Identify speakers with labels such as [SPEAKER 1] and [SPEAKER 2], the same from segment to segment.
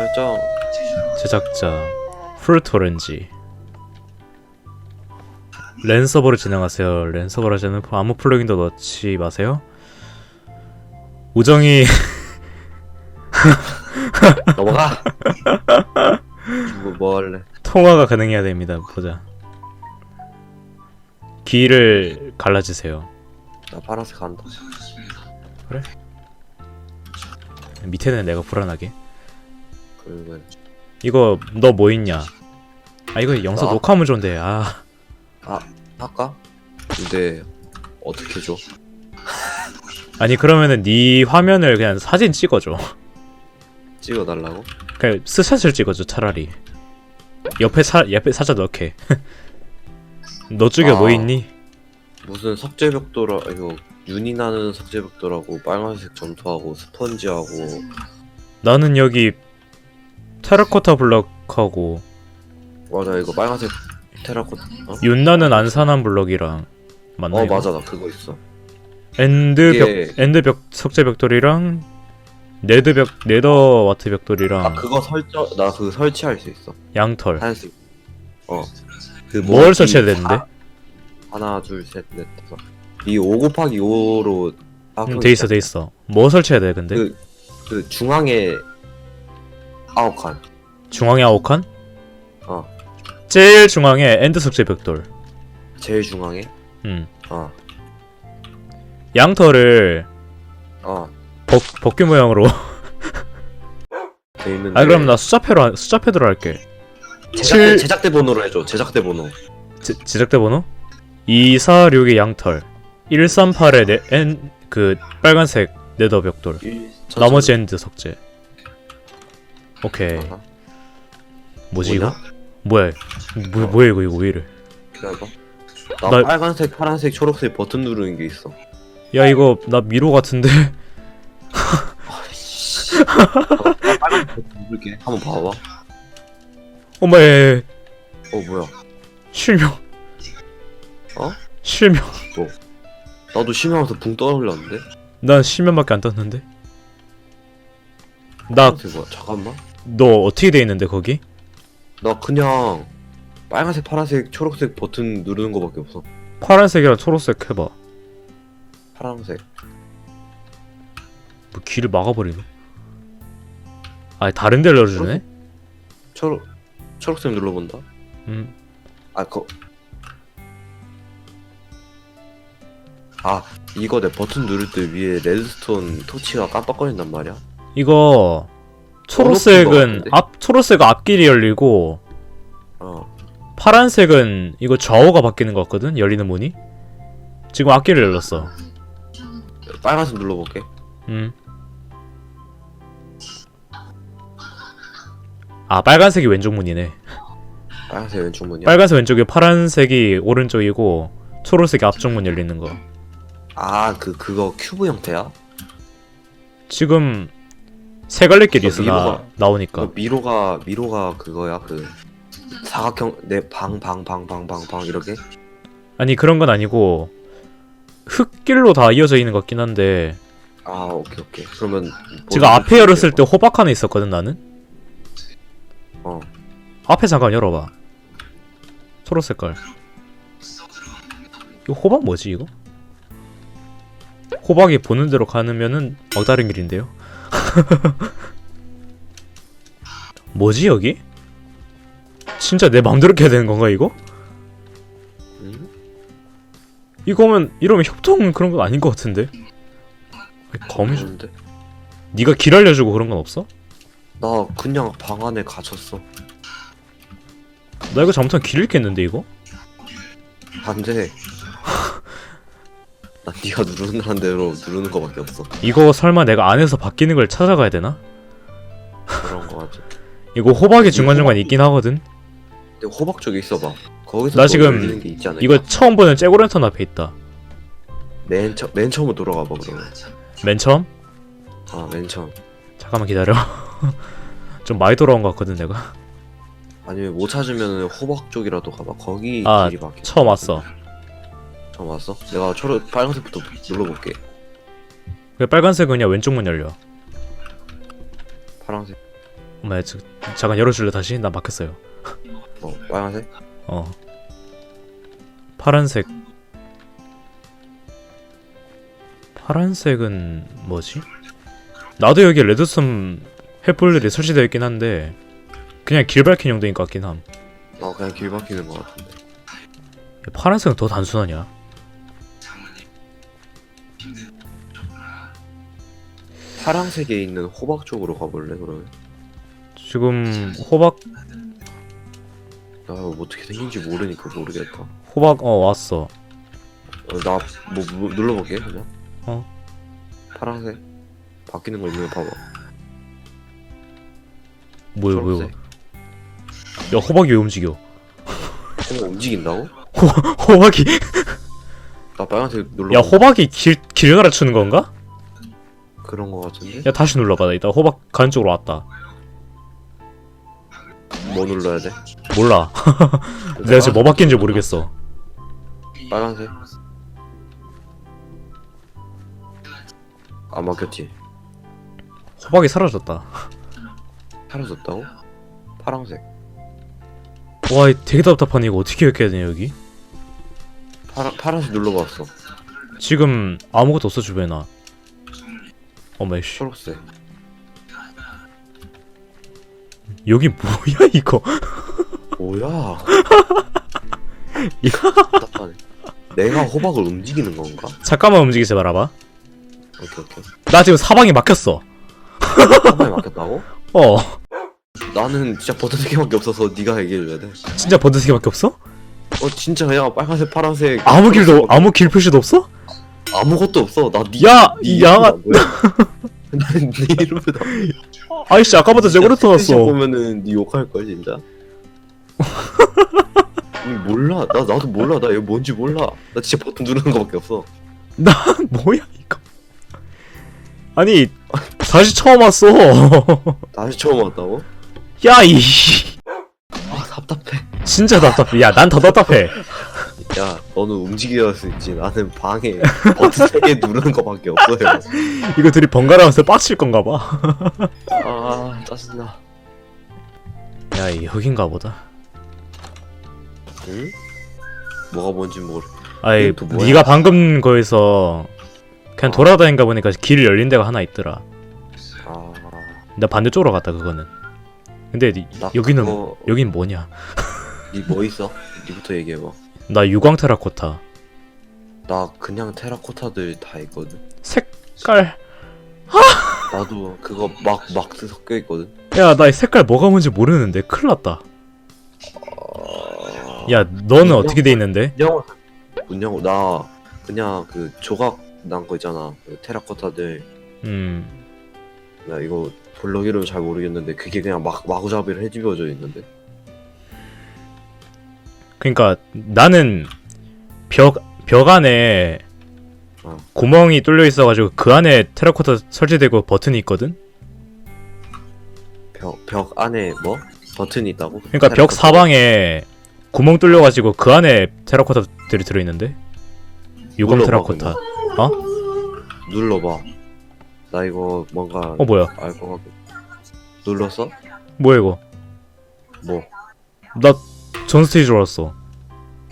[SPEAKER 1] 설정
[SPEAKER 2] 제작자 프루트 오렌지 랜 서버를 진행하세요. 랜 서버를 하자는 아무 플러긴도 넣지 마세요. 우정이
[SPEAKER 1] 넘어가 뭐, 뭐 할래
[SPEAKER 2] 통화가 가능해야 됩니다. 보자. 귀를 갈라주세요.
[SPEAKER 1] 나 파란색 한다
[SPEAKER 2] 밑에는 내가 불안하게.
[SPEAKER 1] 그리고
[SPEAKER 2] 이거 너 뭐 있냐? 아 이거 영상
[SPEAKER 1] 나?
[SPEAKER 2] 녹화하면 좋은데 아
[SPEAKER 1] 할까? 근데 어떻게 줘?
[SPEAKER 2] 아니 그러면은 네 화면을 그냥 사진 찍어줘.
[SPEAKER 1] 찍어달라고?
[SPEAKER 2] 그냥 스샷을 찍어줘 차라리. 옆에 사 옆에 사자 넣게. 너 쪽에 뭐
[SPEAKER 1] 아.
[SPEAKER 2] 있니?
[SPEAKER 1] 무슨 석재벽돌아 이거 윤이 나는 석재벽돌하고 빨간색 점토하고 스펀지하고
[SPEAKER 2] 나는 여기 테라코타 블럭하고
[SPEAKER 1] 맞아 이거 빨간색 테라코타 어?
[SPEAKER 2] 윤나는 안산한 블럭이랑 맞나?
[SPEAKER 1] 어
[SPEAKER 2] 이거?
[SPEAKER 1] 맞아 나 그거 있어
[SPEAKER 2] 엔드 벽
[SPEAKER 1] 이게-
[SPEAKER 2] 엔드 벽 석재 벽돌이랑 네드 벽 네더 와트 벽돌이랑
[SPEAKER 1] 아 그거 설정 나 그거 설치할 수 있어
[SPEAKER 2] 양털.
[SPEAKER 1] 하얀색 어그
[SPEAKER 2] 뭘 설치해야 되는데?
[SPEAKER 1] 하나 둘셋넷 다섯 이5 곱하기 5로
[SPEAKER 2] 음, 돼 있어 돼 있어. 뭐 설치해야 돼 근데?
[SPEAKER 1] 그, 그 중앙에 아홉 칸
[SPEAKER 2] 중앙에 아홉 칸?
[SPEAKER 1] 어.
[SPEAKER 2] 제일 중앙에 엔드 석재 벽돌.
[SPEAKER 1] 제일 중앙에
[SPEAKER 2] 음.
[SPEAKER 1] 어
[SPEAKER 2] 양털을
[SPEAKER 1] 어,
[SPEAKER 2] 법, 법규 모양으로.
[SPEAKER 1] 돼 있는데
[SPEAKER 2] 아 그럼 나 숫자패로 할- 숫자패드로 할게.
[SPEAKER 1] 제작대,
[SPEAKER 2] 칠-
[SPEAKER 1] 제작대 번호로 해줘 제작대 번호
[SPEAKER 2] 제, 제작대 번호? 246의 양털 138의 네, 엔, 그 빨간색 네더 벽돌 나머지 엔드 석재 오케이.
[SPEAKER 1] 아하.
[SPEAKER 2] 뭐지? 이거? 뭐야? 뭐, 뭐야 이거 이거 왜 이래?
[SPEAKER 1] 나,
[SPEAKER 2] 나-
[SPEAKER 1] 빨간색 파란색 초록색 버튼 누르는 게 있어.
[SPEAKER 2] 야 이거 나 미로 같은데?
[SPEAKER 1] 나 빨간색 버튼 누를게. 한번 봐봐.
[SPEAKER 2] 어머에
[SPEAKER 1] 어 뭐야?
[SPEAKER 2] 실명.
[SPEAKER 1] 어?
[SPEAKER 2] 실명.
[SPEAKER 1] 나도 심하면서 붕 떠올랐는데?
[SPEAKER 2] 난 실명밖에 안 떴는데? 나
[SPEAKER 1] 파란색 뭐야? 잠깐만
[SPEAKER 2] 어떻게 돼 있는데 거기?
[SPEAKER 1] 나 그냥 빨간색 파란색 초록색 버튼 누르는 거밖에 없어
[SPEAKER 2] 파란색이랑 초록색 해봐
[SPEAKER 1] 파란색
[SPEAKER 2] 뭐 길을 막아버리노? 아 다른 데를 열어주네?
[SPEAKER 1] 초록 초록색 눌러본다 음아 그. 아 이거 내 버튼 누를 때 위에 레드스톤 토치가 깜빡거린단 말이야
[SPEAKER 2] 이거
[SPEAKER 1] 것
[SPEAKER 2] 초록색은? 앞 초록색은 앞길이 열리고
[SPEAKER 1] 어.
[SPEAKER 2] 파란색은 이거 좌우가 바뀌는 것 같거든 열리는 문이? 지금 앞길을 열렸어.
[SPEAKER 1] 빨간색 눌러볼게.
[SPEAKER 2] 음. 아 빨간색이 왼쪽 문이네.
[SPEAKER 1] 빨간색 왼쪽 문이야?
[SPEAKER 2] 빨간색 왼쪽이 파란색이 오른쪽이고 초록색이 앞쪽 문 열리는 거.
[SPEAKER 1] 아 그 그거 큐브 형태야?
[SPEAKER 2] 지금 세 갈래 길이 있어 나
[SPEAKER 1] 미로가-
[SPEAKER 2] 나오니까.
[SPEAKER 1] 그 미로가 미로가 그거야? 그 사각형 내 방 방 방 방 방 방 이렇게?
[SPEAKER 2] 아니 그런 건 아니고 흙길로 다 이어져 있는 것 같긴 한데
[SPEAKER 1] 아 오케이 오케이. 그러면 뭐
[SPEAKER 2] 앞에 열었을 때 호박 하나 있었거든 나는.
[SPEAKER 1] 어.
[SPEAKER 2] 앞에 잠깐 열어봐. 초록 색깔. 이거 호박 뭐지 이거? 호박이 보는 대로 가면은 막다른 길인데요 뭐지 여기? 진짜 내 맘대로 해야 되는 건가 이거?
[SPEAKER 1] 음?
[SPEAKER 2] 이거면 이러면 협동 그런 건 아닌 것 같은데 아니, 거미
[SPEAKER 1] 모르는데
[SPEAKER 2] 네가 길 알려주고 그런 건 없어?
[SPEAKER 1] 나 그냥 방 안에 갇혔어
[SPEAKER 2] 나 이거 잘못하면 길 잃겠는데 이거?
[SPEAKER 1] 안돼 난 네가 누르는 대로 누르는 거밖에 없어.
[SPEAKER 2] 이거 설마 내가 안에서 바뀌는 걸 찾아가야 되나?
[SPEAKER 1] 그런 거 같아.
[SPEAKER 2] 이거 호박이 중간중간 있긴 하거든.
[SPEAKER 1] 근데 호박 쪽에 있어봐. 거기서
[SPEAKER 2] 나
[SPEAKER 1] 또
[SPEAKER 2] 지금
[SPEAKER 1] 게 있지 않을까?
[SPEAKER 2] 이거 처음 보는 째고랜턴 앞에 있다.
[SPEAKER 1] 맨, 처, 맨 처음으로 돌아가 봐 그러면.
[SPEAKER 2] 맨 처음?
[SPEAKER 1] 아맨 처음.
[SPEAKER 2] 잠깐만 기다려. 좀 많이 돌아온 것 같거든 내가.
[SPEAKER 1] 아니면 못 찾으면 호박 쪽이라도 가봐. 거기
[SPEAKER 2] 아,
[SPEAKER 1] 길이 막혀.
[SPEAKER 2] 처음 왔어
[SPEAKER 1] 처음 왔어? 내가 초록 빨간색부터 눌러볼게
[SPEAKER 2] 그 빨간색은 그냥 왼쪽 문 열려
[SPEAKER 1] 파란색
[SPEAKER 2] 엄마 저, 잠깐 열어줄래 다시? 나 막혔어요
[SPEAKER 1] 어 빨간색?
[SPEAKER 2] 어 파란색 파란색은 뭐지? 나도 여기 레드섬 횃불들이 설치되어 있긴 한데 그냥 길 밝힌 용도인 것 같긴 함
[SPEAKER 1] 어 그냥 길 막히는 것 같은데
[SPEAKER 2] 파란색은 더 단순하냐?
[SPEAKER 1] 파란색에 있는 호박 쪽으로 가볼래 그러면?
[SPEAKER 2] 지금 호박
[SPEAKER 1] 나 이거 어떻게 생긴지 모르니까 모르겠다.
[SPEAKER 2] 호박 어 왔어.
[SPEAKER 1] 어, 나뭐 뭐, 눌러볼게 그냥.
[SPEAKER 2] 어.
[SPEAKER 1] 파란색? 바뀌는 거 있는 거 봐봐.
[SPEAKER 2] 뭐야 뭐야
[SPEAKER 1] 초록색?
[SPEAKER 2] 야 호박이 왜 움직여?
[SPEAKER 1] 어 움직인다고?
[SPEAKER 2] 호박이
[SPEAKER 1] 나 빨간색 눌러
[SPEAKER 2] 야 호박이 길, 길 가르치는 건가?
[SPEAKER 1] 그런 거 같은데?
[SPEAKER 2] 야 다시 눌러봐 나 이따 호박 가는 쪽으로 왔다
[SPEAKER 1] 뭐 눌러야 돼?
[SPEAKER 2] 몰라 내가 지금 뭐 바뀐지 모르겠어
[SPEAKER 1] 빨간색 안 바뀌었지?
[SPEAKER 2] 호박이 사라졌다
[SPEAKER 1] 사라졌다고? 파란색
[SPEAKER 2] 와이 되게 답답하네 이거 어떻게 이렇게 해야 되냐 여기
[SPEAKER 1] 파라, 파란색 눌러봤어.
[SPEAKER 2] 지금 아무것도 없어 주변에 어머 씨.
[SPEAKER 1] 초록색.
[SPEAKER 2] 여기 뭐야 이거?
[SPEAKER 1] 뭐야? 답답하네. 내가 호박을 움직이는 건가?
[SPEAKER 2] 잠깐만 움직이지 말아봐.
[SPEAKER 1] 오케이 오케이.
[SPEAKER 2] 나 지금 사방이 막혔어.
[SPEAKER 1] 한 방에 막혔다고?
[SPEAKER 2] 어.
[SPEAKER 1] 나는 진짜 버튼 3개밖에 없어서 네가 얘기해줘야 돼.
[SPEAKER 2] 진짜 번드 세 개밖에 없어?
[SPEAKER 1] 어 진짜 그냥 빨간색 파란색.
[SPEAKER 2] 아무 길도 아무 길 표시도 없어?
[SPEAKER 1] 아무것도 없어. 나네
[SPEAKER 2] 야, 네이 양아-
[SPEAKER 1] 난네 이름을 다
[SPEAKER 2] 아이씨 아까부터 저거로
[SPEAKER 1] 스크린샷
[SPEAKER 2] 터놨어.
[SPEAKER 1] 보면은 네 욕할 걸 진짜? 음, 몰라. 나 나도 몰라. 나 이거 뭔지 몰라. 나 진짜 버튼 누르는 거밖에 없어.
[SPEAKER 2] 뭐야 이거? 아니 다시 처음 왔어.
[SPEAKER 1] 다시 처음 왔다고?
[SPEAKER 2] 야이
[SPEAKER 1] 아 답답해
[SPEAKER 2] 진짜 답답해 야 난 더 답답해
[SPEAKER 1] 야 너는 움직여야 수 있지 나는 방에 버튼 3개 누르는 거밖에 없어요
[SPEAKER 2] 이거 둘이 번갈아가면서 빡칠 건가 봐.
[SPEAKER 1] 아 짜증나
[SPEAKER 2] 야, 이 여긴가 보다.
[SPEAKER 1] 응? 뭐가 뭔지 모르
[SPEAKER 2] 아이,
[SPEAKER 1] 이건 또 뭐야?
[SPEAKER 2] 네가 방금 거기서 그냥 돌아다닌가 보니까 길 열린 데가 하나 있더라.
[SPEAKER 1] 아...
[SPEAKER 2] 나 반대쪽으로 갔다 그거는. 근데
[SPEAKER 1] 나
[SPEAKER 2] 여기는
[SPEAKER 1] 그거...
[SPEAKER 2] 여긴 뭐냐?
[SPEAKER 1] 니뭐 있어? 니부터 얘기해봐
[SPEAKER 2] 나 유광 테라코타.
[SPEAKER 1] 나 그냥 테라코타들 다 있거든
[SPEAKER 2] 색깔.
[SPEAKER 1] 나도 그거 막막 섞여 있거든
[SPEAKER 2] 야, 나 이 색깔 뭐가 뭔지 모르는데 큰일 났다.
[SPEAKER 1] 어...
[SPEAKER 2] 야, 너는 어떻게 돼 있는데?
[SPEAKER 1] 문양호 문양호 나 그냥 그 조각 난 거 있잖아 그 테라코타들
[SPEAKER 2] 음.
[SPEAKER 1] 나 이거 블럭 이름 잘 모르겠는데 그게 그냥 막 마구잡이로 해집어져 있는데
[SPEAKER 2] 그러니까 나는 벽 벽 안에
[SPEAKER 1] 어.
[SPEAKER 2] 구멍이 뚫려 있어가지고 그 안에 테라코타 설치되고 버튼이 있거든.
[SPEAKER 1] 벽, 벽 안에 뭐? 버튼이 있다고?
[SPEAKER 2] 그러니까 벽
[SPEAKER 1] 테라코타?
[SPEAKER 2] 사방에 구멍 뚫려가지고 그 안에 테라코타들이 들어있는데 유광
[SPEAKER 1] 눌러봐,
[SPEAKER 2] 테라코타.
[SPEAKER 1] 눌러봐 나 이거 뭔가
[SPEAKER 2] 어 뭐야?
[SPEAKER 1] 알 것 같고 눌렀어?
[SPEAKER 2] 뭐야 이거?
[SPEAKER 1] 뭐?
[SPEAKER 2] 나 전 스테이지로 왔어.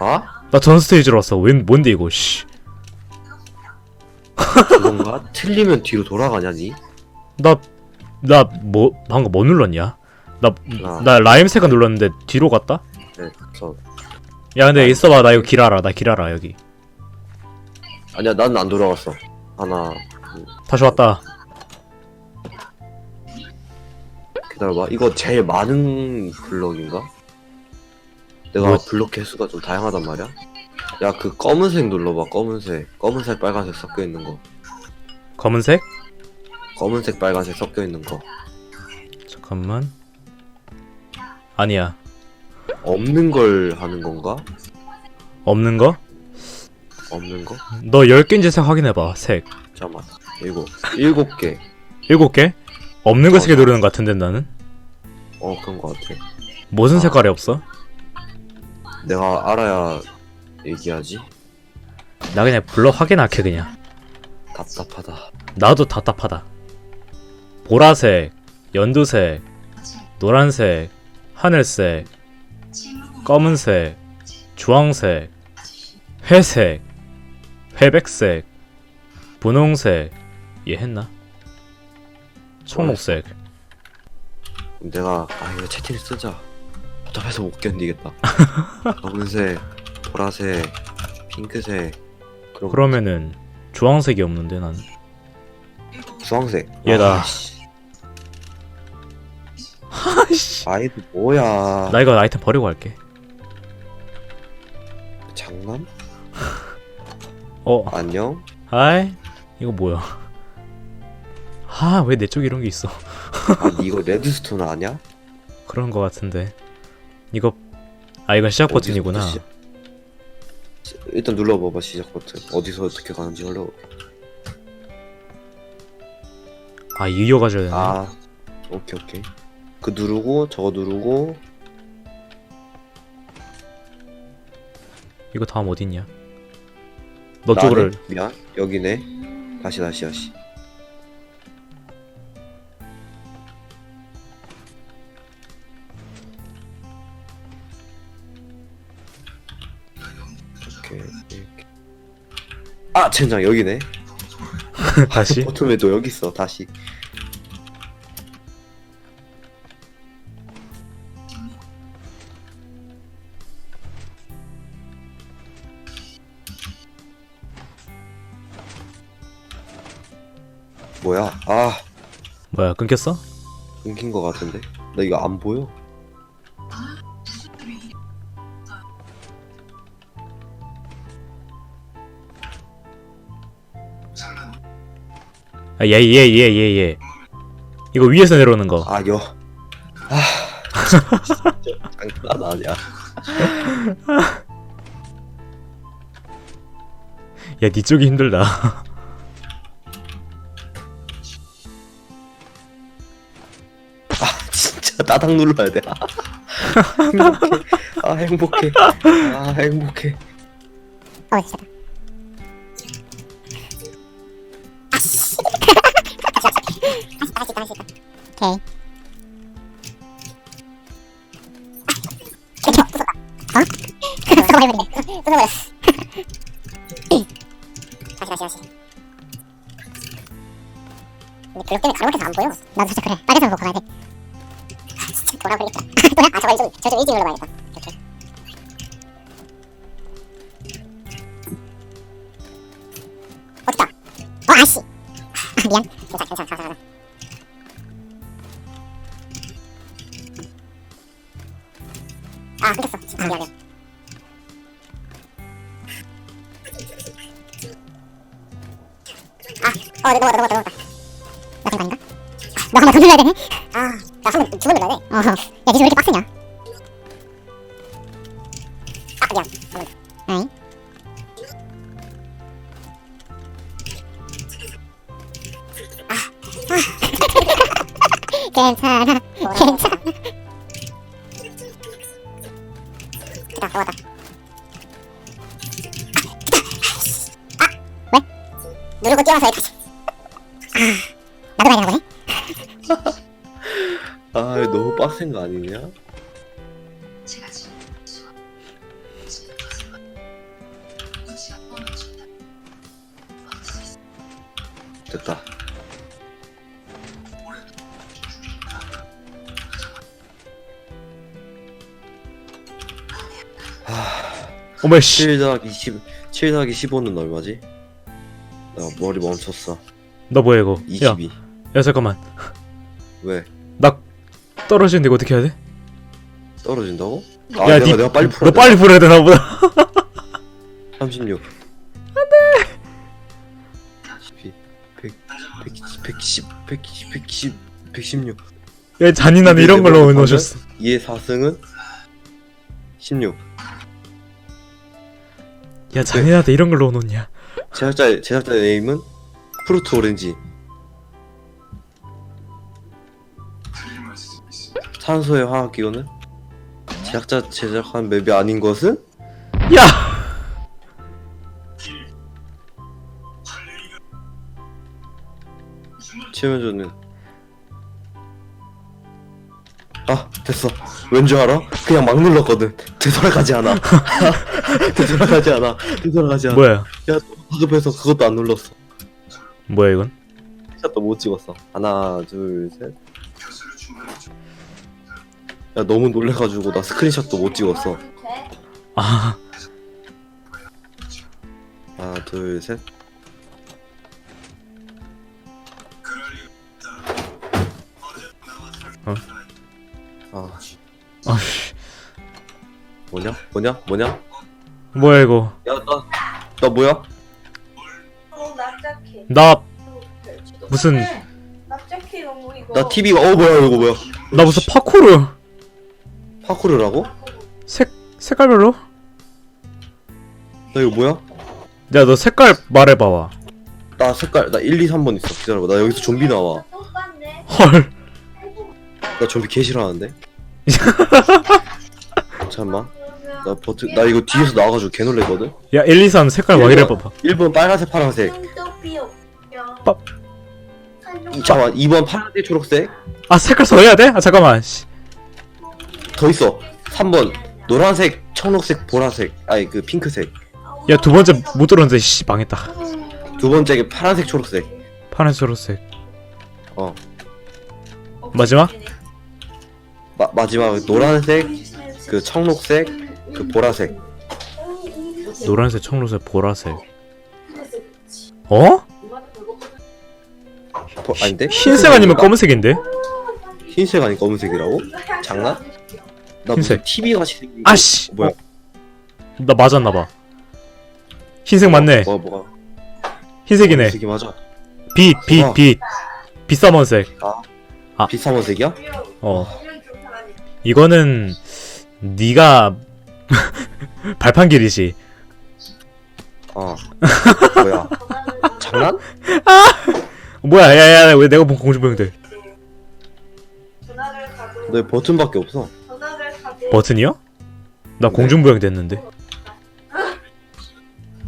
[SPEAKER 1] 아?
[SPEAKER 2] 나 전 스테이지로 왔어. 웬 뭔데 이거? 씨.
[SPEAKER 1] 그건가? 틀리면 뒤로 돌아가냐 니?
[SPEAKER 2] 나 나 뭐 방금 뭐 눌렀냐? 나
[SPEAKER 1] 아.
[SPEAKER 2] 나 라임색은 눌렀는데 뒤로 갔다?
[SPEAKER 1] 네, 저
[SPEAKER 2] 야 근데 있어봐 나 이거 길 알아. 나 길 알아 여기.
[SPEAKER 1] 아니야 난 안 돌아갔어 하나
[SPEAKER 2] 다시 왔다.
[SPEAKER 1] 기다려봐 이거 제일 많은 블럭인가? 내가
[SPEAKER 2] 뭐-
[SPEAKER 1] 블럭 개수가 좀 다양하단 말이야 야 그 검은색 눌러봐 검은색 검은색 빨간색 섞여 있는 거
[SPEAKER 2] 검은색?
[SPEAKER 1] 검은색 빨간색 섞여 있는 거
[SPEAKER 2] 잠깐만. 아니야.
[SPEAKER 1] 없는 걸 하는 건가?
[SPEAKER 2] 없는 거?
[SPEAKER 1] 없는 거?
[SPEAKER 2] 너 10개인지 색 확인해봐. 색.
[SPEAKER 1] 잠깐만 일곱 일곱 개
[SPEAKER 2] 7개? 없는 거
[SPEAKER 1] 어,
[SPEAKER 2] 3개 누르는 것 같은데 나는?
[SPEAKER 1] 어 그런 거 같아
[SPEAKER 2] 무슨
[SPEAKER 1] 아.
[SPEAKER 2] 색깔이 없어?
[SPEAKER 1] 내가 알아야 얘기하지
[SPEAKER 2] 나 그냥 블럭 확인할게 그냥.
[SPEAKER 1] 답답하다
[SPEAKER 2] 나도 답답하다. 보라색, 연두색, 노란색, 하늘색, 검은색, 주황색, 회색, 회백색, 분홍색. 얘 했나? 청록색.
[SPEAKER 1] 내가 아 이거 채팅을 쓰자 답답해서 못 견디겠다 검은색 보라색 핑크색 그런
[SPEAKER 2] 그러면은 주황색이 없는데 난.
[SPEAKER 1] 주황색
[SPEAKER 2] 얘다.
[SPEAKER 1] 아이씨. 아이도 뭐야
[SPEAKER 2] 나 이거 아이템 버리고 갈게.
[SPEAKER 1] 장난?
[SPEAKER 2] 어,
[SPEAKER 1] 안녕?
[SPEAKER 2] 하이. 이거 뭐야? 아, 왜 내 쪽에 이런 게 있어?
[SPEAKER 1] 아니 이거 레드스톤 아냐?
[SPEAKER 2] 그런 거 같은데. 이거 아 이건 시작 버튼이구나.
[SPEAKER 1] 시작- 시- 일단 눌러봐봐 시작 버튼 어디서 어떻게 가는지 올려
[SPEAKER 2] 아 이어가줘야 되네.
[SPEAKER 1] 아 오케이 오케이 그 누르고 저거 누르고
[SPEAKER 2] 이거 다음 어딨냐? 너 쪽으로?
[SPEAKER 1] 미안 여기네 다시 다시 다시 아 젠장 여기네.
[SPEAKER 2] 다시.
[SPEAKER 1] 버튼에도 여기 있어 다시. 뭐야? 아.
[SPEAKER 2] 뭐야 끊겼어?
[SPEAKER 1] 끊긴 거 같은데. 나 이거 안 보여
[SPEAKER 2] 아, 얘, 얘, 얘, 얘, 얘. 이거 위에서 내려오는 거.
[SPEAKER 1] 아 여 아 진짜 장난 아니야.
[SPEAKER 2] 야, 니 쪽이 힘들다.
[SPEAKER 1] 아 진짜 따닥 눌러야 돼. 아, 행복해. 아 행복해. 아 행복해.
[SPEAKER 3] 어, 시작 오케이. 어? 아, 저좀 일찍 눌러봐야겠다. 이렇게. 어딨다. 어, 아씨. 아, 미안. 괜찮아, 괜찮아, 가자, 가자. 아, 어, 넘어갔다, 넘어갔다, 넘어갔다. 나 된거 아닌가? 너한번더 눌러야 되네? 아, 나 한 번, 두번 눌러야 돼. 어, 야, 니왜 이렇게 빡세냐? 아, 미안. 한번 더. 에이. 괜찮아, 괜찮아.
[SPEAKER 1] 빡센 거 아니냐? 됐다
[SPEAKER 2] 어머 씨.
[SPEAKER 1] 7 더하기 10 7 더하기 15는 얼마지? 나 머리 멈췄어
[SPEAKER 2] 너 뭐야 이거? 야,
[SPEAKER 1] 22
[SPEAKER 2] 야 잠깐만.
[SPEAKER 1] 왜?
[SPEAKER 2] 나 떨어지는데 이거 어떻게 해야 돼?
[SPEAKER 1] 떨어진다고?
[SPEAKER 2] 야,
[SPEAKER 1] 아 내가
[SPEAKER 2] 니-
[SPEAKER 1] 내가 빨리
[SPEAKER 2] 너
[SPEAKER 1] 풀어야 돼
[SPEAKER 2] 빨리 풀어야 되나 보다.
[SPEAKER 1] 36 안돼 100 110 110 110 110 116
[SPEAKER 2] 야 잔인한 이런 걸로 넣으셨어.
[SPEAKER 1] 2의 4승은 16
[SPEAKER 2] 야 잔인하다 이런 걸로 넣었냐?
[SPEAKER 1] 제작자 제작자 네임은 프루트 오렌지 산소의 화학 기호는 제작자 제작한 맵이 아닌 것은?
[SPEAKER 2] 야.
[SPEAKER 1] 최면조는 아 됐어. 왠 줄 알아? 그냥 막 눌렀거든. 되돌아가지 않아. 되돌아가지 않아. 되돌아가지 않아.
[SPEAKER 2] 뭐야?
[SPEAKER 1] 야 다급해서 그것도 안 눌렀어.
[SPEAKER 2] 뭐야 이건?
[SPEAKER 1] 샷도 못 찍었어. 하나 둘셋 야 너무 놀래가지고 나 스크린샷도 못 찍었어.
[SPEAKER 2] 아.
[SPEAKER 1] 하나 둘셋.
[SPEAKER 2] 어?
[SPEAKER 1] 아.
[SPEAKER 2] 아 씨
[SPEAKER 1] 뭐냐? 뭐냐? 뭐냐?
[SPEAKER 2] 뭐야 이거?
[SPEAKER 1] 야나 나 뭐야?
[SPEAKER 4] 어, 납작해.
[SPEAKER 2] 나 무슨
[SPEAKER 4] 납작해 너무 이거.
[SPEAKER 1] 나 TV가 어 뭐야 이거 뭐야?
[SPEAKER 2] 나 무슨 파쿠르
[SPEAKER 1] 파쿠르라고
[SPEAKER 2] 색 색깔별로?
[SPEAKER 1] 나 이거 뭐야
[SPEAKER 2] 야 너 색깔 말해봐봐.
[SPEAKER 1] 나 색깔 나 1, 2, 3번 있어 기다려봐 나 여기서 좀비 나와.
[SPEAKER 2] 헐.
[SPEAKER 1] 나 좀비 개 싫어하는데 잠깐만 나 버튼 나 이거 뒤에서 나와가지고 개 놀래거든
[SPEAKER 2] 야 1, 2, 3 색깔. 확인해봐봐.
[SPEAKER 1] 1번 빨간색 파란색
[SPEAKER 2] 빠-
[SPEAKER 1] 이- 잠깐만 2번 파란색 초록색
[SPEAKER 2] 아 색깔 더 해야 돼? 아 잠깐만. 씨.
[SPEAKER 1] 더 있어 3번 노란색 청록색 보라색 아니 그 핑크색
[SPEAKER 2] 야 두 번째 못 들었는데 씨 망했다.
[SPEAKER 1] 두 번째가 파란색 초록색
[SPEAKER 2] 파란색 초록색.
[SPEAKER 1] 어
[SPEAKER 2] 마지막?
[SPEAKER 1] 마, 마지막 노란색 그 청록색 그 보라색
[SPEAKER 2] 노란색, 청록색, 보라색. 어?
[SPEAKER 1] 보, 아닌데
[SPEAKER 2] 흰색 아니면 검은색인데?
[SPEAKER 1] 흰색 아니 검은색이라고 장난 나 무슨
[SPEAKER 2] 흰색.
[SPEAKER 1] TV 같이 생긴
[SPEAKER 2] 아씨.
[SPEAKER 1] 뭐야
[SPEAKER 2] 나 맞았나봐. 흰색 맞네.
[SPEAKER 1] 뭐 뭐가
[SPEAKER 2] 흰색이네.
[SPEAKER 1] 색이 맞아
[SPEAKER 2] 빛, 빛,
[SPEAKER 1] 어.
[SPEAKER 2] 빛. 비싸먼색. 아.
[SPEAKER 1] 비싸먼색이야
[SPEAKER 2] 어. 이거는 네가 발판 길이지.
[SPEAKER 1] 어 뭐야 장난
[SPEAKER 2] 뭐야, 야야, 왜 내가 본 공주병들
[SPEAKER 1] 너 버튼밖에 없어
[SPEAKER 2] 버튼이요? 나
[SPEAKER 1] 네.
[SPEAKER 2] 공중부양 됐는데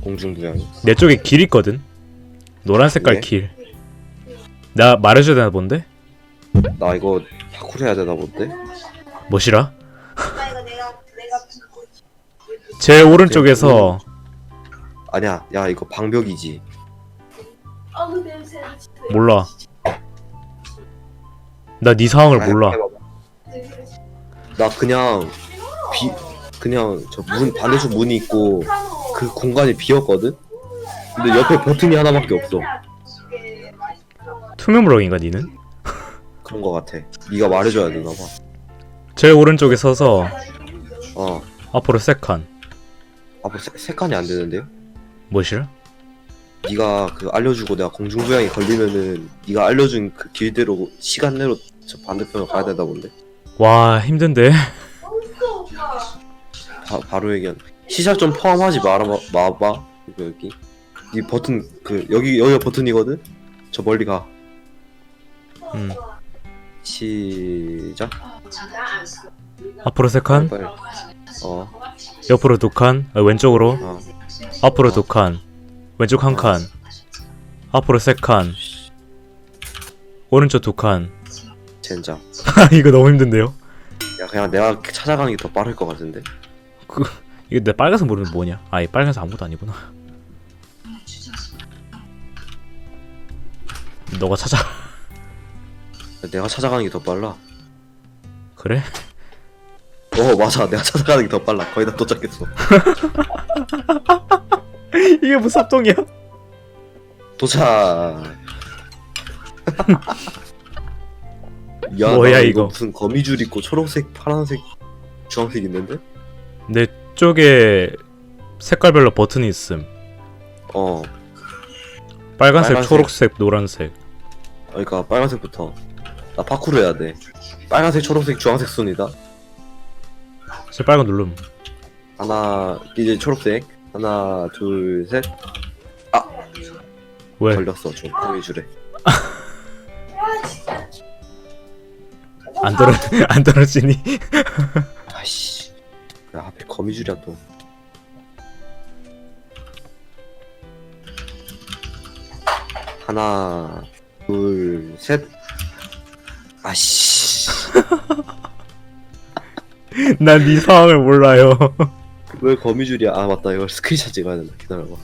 [SPEAKER 1] 공중부양이
[SPEAKER 2] 내 쪽에 길 있거든. 노란 색깔
[SPEAKER 1] 네.
[SPEAKER 2] 길. 나 말해줘야 되나 본데?
[SPEAKER 1] 나 이거 파쿠르 해야 되나 본데
[SPEAKER 2] 뭐시라? 제 오른쪽에서
[SPEAKER 1] 아니야 야 이거 방벽이지.
[SPEAKER 2] 몰라. 나 네 상황을
[SPEAKER 1] 아,
[SPEAKER 2] 몰라.
[SPEAKER 1] 해봐봐. 나 그냥 비 그냥 저 문 반대쪽 문이 있고 그 공간이 비었거든? 근데 옆에 버튼이 하나밖에 없어.
[SPEAKER 2] 투명 블럭인가 니는?
[SPEAKER 1] 그런 거 같아. 네가 말해줘야 되나
[SPEAKER 2] 제 오른쪽에 서서
[SPEAKER 1] 봐어.
[SPEAKER 2] 앞으로 세 칸.
[SPEAKER 1] 아뭐 세 칸이 안 되는데요?
[SPEAKER 2] 뭐시라?
[SPEAKER 1] 네가 그 알려주고 내가 공중부양이 걸리면은 네가 알려준 그 길대로 시간 내로 저 반대편으로 가야 되다 본데
[SPEAKER 2] 와 힘든데.
[SPEAKER 1] 바, 바로 얘기한 시작 좀 포함하지 말아 마봐 이거 여기. 이 버튼 그 여기 여기가 버튼이거든? 저 멀리 가.
[SPEAKER 2] 음.
[SPEAKER 1] 시작.
[SPEAKER 2] 앞으로 세 칸,
[SPEAKER 1] 빨리. 어.
[SPEAKER 2] 옆으로 두 칸, 아, 왼쪽으로?
[SPEAKER 1] 어.
[SPEAKER 2] 앞으로 두 칸, 왼쪽 한 칸, 앞으로 세 칸, 오른쪽 두 칸.
[SPEAKER 1] 젠장
[SPEAKER 2] 이거 너무 힘든데요?
[SPEAKER 1] 야 그냥 내가 찾아가는 게 더 빠를 것 같은데
[SPEAKER 2] 이거 내 빨간색 모르는 뭐냐? 아, 이 빨간색 아무것도 아니구나. 너가 찾아.
[SPEAKER 1] 내가 찾아가는 게 더 빨라
[SPEAKER 2] 그래?
[SPEAKER 1] 어 맞아 내가 찾아가는 게 더 빨라 거의 다 도착했어
[SPEAKER 2] 이게 무슨 합동이야?
[SPEAKER 1] 도착 야,
[SPEAKER 2] 뭐야,
[SPEAKER 1] 나
[SPEAKER 2] 이거?
[SPEAKER 1] 무슨 거미줄 있고 초록색, 파란색, 주황색 있는데?
[SPEAKER 2] 내 쪽에 색깔별로 버튼이 있음.
[SPEAKER 1] 어,
[SPEAKER 2] 빨간색,
[SPEAKER 1] 빨간색.
[SPEAKER 2] 초록색, 노란색.
[SPEAKER 1] 그러니까 빨간색부터. 나 파쿠르 해야 돼. 빨간색, 초록색, 주황색 순이다.
[SPEAKER 2] 제 빨간 누름.
[SPEAKER 1] 하나, 이제 초록색. 하나, 둘, 셋.
[SPEAKER 2] 왜?
[SPEAKER 1] 걸렸어, 좀 거미줄에.
[SPEAKER 2] 안 떨어 안 떨어지니?
[SPEAKER 1] 아이씨. 야, 앞에 거미줄이야 또. 하나, 둘, 셋. 아씨.
[SPEAKER 2] 난 네 상황을 몰라요.
[SPEAKER 1] 왜 거미줄이야 아 맞다 이거 스크린샷 찍어야 된다 기다려봐